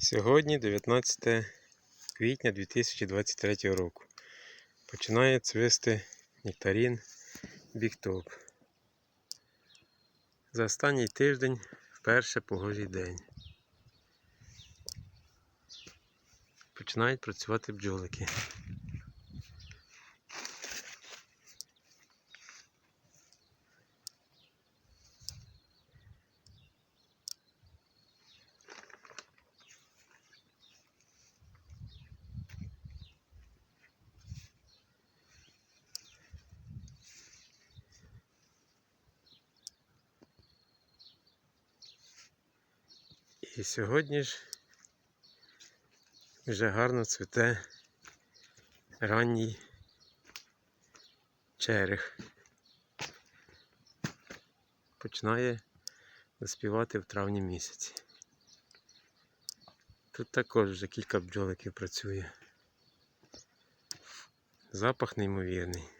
Сьогодні 19 квітня 2023 року. Починає цвісти нектарін Біктоп. За останній тиждень вперше погожий день. Починають працювати бджолики. І сьогодні ж вже гарно цвіте ранній черех. Починає заспівати в травні місяці. Тут також вже кілька бджоликів працює. Запах неймовірний.